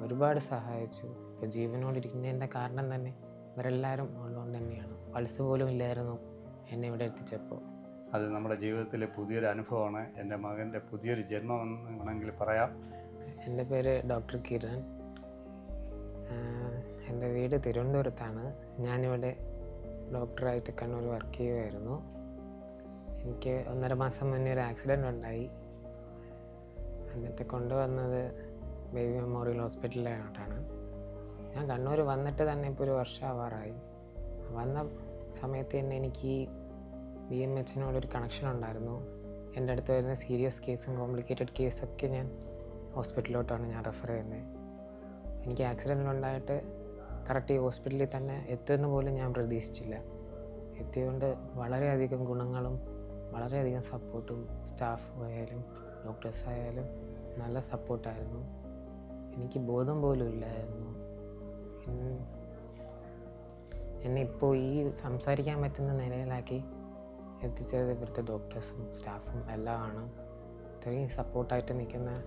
ഒരുപാട് സഹായിച്ചു. ഇപ്പോൾ ജീവനോടിരിക്കുന്നതിന്റെ കാരണം തന്നെ ഇവരെല്ലാവരും ഉള്ളതുകൊണ്ട് തന്നെയാണ്. പൾസ് പോലും ഇല്ലായിരുന്നു എന്നെ ഇവിടെ എത്തിച്ചപ്പോൾ അത് നമ്മുടെ ജീവിതത്തിലെ പുതിയൊരു അനുഭവമാണ്. എന്റെ മകന്റെ പുതിയൊരു ജന്മമെന്ന് വേണമെങ്കിൽ പറയാം. എന്റെ പേര് ഡോക്ടർ കിരൺ. എന്റെ വീട് തിരുവനന്തപുരത്താണ്. ഞാനിവിടെ ഡോക്ടറായിട്ട് കണ്ണൂർ വർക്ക് ചെയ്യുമായിരുന്നു എനിക്ക് ഒന്നര മാസം മുന്നേ ഒരു ആക്സിഡന്റ് ഉണ്ടായി എന്നിട്ട് കൊണ്ടുവന്നത് ബേബി മെമ്മോറിയൽ ഹോസ്പിറ്റലിലായിട്ടാണ് ഞാൻ കണ്ണൂർ വന്നിട്ട് തന്നെ ഇപ്പോൾ ഒരു വർഷം ആവാറായി വന്ന സമയത്ത് തന്നെ എനിക്ക് ബി എം എച്ചിനോടൊരു കണക്ഷൻ ഉണ്ടായിരുന്നു. എന്റെ അടുത്ത് വരുന്ന സീരിയസ് കേസും കോംപ്ലിക്കേറ്റഡ് കേസൊക്കെ ഞാൻ ഹോസ്പിറ്റലിലോട്ടാണ് ഞാൻ റെഫർ ചെയ്യുന്നത് എനിക്ക് ആക്സിഡന്റ് ഉണ്ടായിട്ട് കറക്റ്റ് ഈ ഹോസ്പിറ്റലിൽ തന്നെ എത്തുമെന്ന് പോലും ഞാൻ പ്രതീക്ഷിച്ചില്ല. എത്തിയതുകൊണ്ട് വളരെയധികം ഗുണങ്ങളും വളരെയധികം സപ്പോർട്ടും സ്റ്റാഫ് ആയാലും ഡോക്ടേഴ്സ് ആയാലും നല്ല സപ്പോർട്ടായിരുന്നു എനിക്ക് ബോധം പോലും ഇല്ലായിരുന്നു. എന്നെ ഇപ്പോൾ ഈ സംസാരിക്കാൻ പറ്റുന്ന നിലയിലാക്കി എത്തിച്ചത് ഇവിടുത്തെ ഡോക്ടേഴ്സും സ്റ്റാഫും എല്ലാമാണ് ഇത്രയും സപ്പോർട്ടായിട്ട് നിൽക്കുന്ന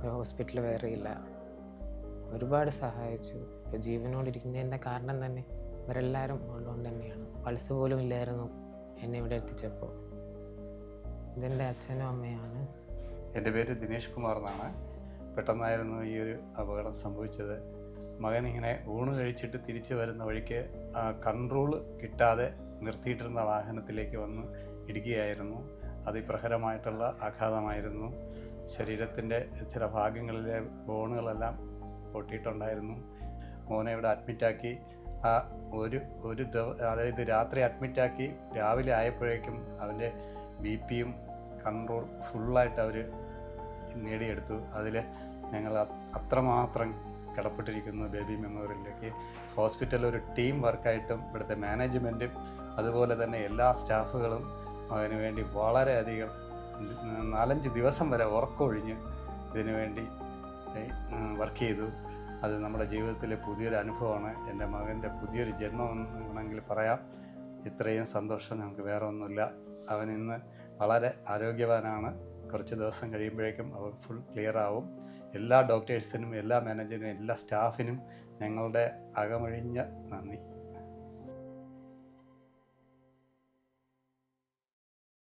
ഒരു ഹോസ്പിറ്റൽ വേറെ ഇല്ല. ഒരുപാട് സഹായിച്ചു. ഇപ്പോൾ ജീവനോടിരിക്കുന്നതിന്റെ കാരണം തന്നെ ഇവരെല്ലാവരും ഉള്ളതുകൊണ്ട് തന്നെയാണ്. പൾസ് പോലും ഇല്ലായിരുന്നു എന്നെ ഇവിടെ എത്തിച്ചപ്പോൾ. ഇതെന്റെ അച്ഛനും അമ്മയാണ് എന്റെ പേര് ദിനേഷ് കുമാർ എന്നാണ്. പെട്ടെന്നായിരുന്നു ഈ ഒരു അപകടം സംഭവിച്ചത്. മകൻ ഇങ്ങനെ ഊണ് കഴിച്ചിട്ട് തിരിച്ചു വരുന്ന വഴിക്ക് കൺട്രോൾ കിട്ടാതെ നിർത്തിയിട്ടിരുന്ന വാഹനത്തിലേക്ക് വന്ന് ഇടുകയായിരുന്നു. അതിപ്രഹരമായിട്ടുള്ള ആഘാതമായിരുന്നു. ശരീരത്തിന്റെ ചില ഭാഗങ്ങളിലെ ബോണുകളെല്ലാം പൊട്ടിയിട്ടുണ്ടായിരുന്നു. മോനെ ഇവിടെ അഡ്മിറ്റാക്കി ആ ഒരു ഒരു അതായത് രാത്രി അഡ്മിറ്റാക്കി രാവിലെ ആയപ്പോഴേക്കും അവന്റെ ബി പിയും കൺട്രോൾ ഫുള്ളായിട്ട് അവർ നേടിയെടുത്തു. അതിൽ ഞങ്ങൾ അത്രമാത്രം കടപ്പെട്ടിരിക്കുന്നു ബേബി മെമ്മോറിയലിലേക്ക്. ഹോസ്പിറ്റൽ ഒരു ടീം വർക്കായിട്ടും ഇവിടുത്തെ മാനേജ്മെന്റും അതുപോലെ തന്നെ എല്ലാ സ്റ്റാഫുകളും അതിനു വേണ്ടി വളരെയധികം നാലഞ്ച് ദിവസം വരെ ഉറക്കമൊഴിഞ്ഞ് ഇതിനു വേണ്ടി വർക്ക് ചെയ്തു. അത് നമ്മുടെ ജീവിതത്തിലെ പുതിയൊരു അനുഭവമാണ്. എന്റെ മകന്റെ പുതിയൊരു ജന്മം വേണമെങ്കിൽ പറയാം. ഇത്രയും സന്തോഷം നമുക്ക് വേറെ ഒന്നുമില്ല അവൻ ഇന്ന് വളരെ ആരോഗ്യവാനാണ്. കുറച്ച് ദിവസം കഴിയുമ്പോഴേക്കും അവൻ ഫുൾ ക്ലിയർ ആവും എല്ലാ ഡോക്ടേഴ്സിനും എല്ലാ മാനേജറിനും എല്ലാ സ്റ്റാഫിനും ഞങ്ങളുടെ അകമഴിഞ്ഞ നന്ദി.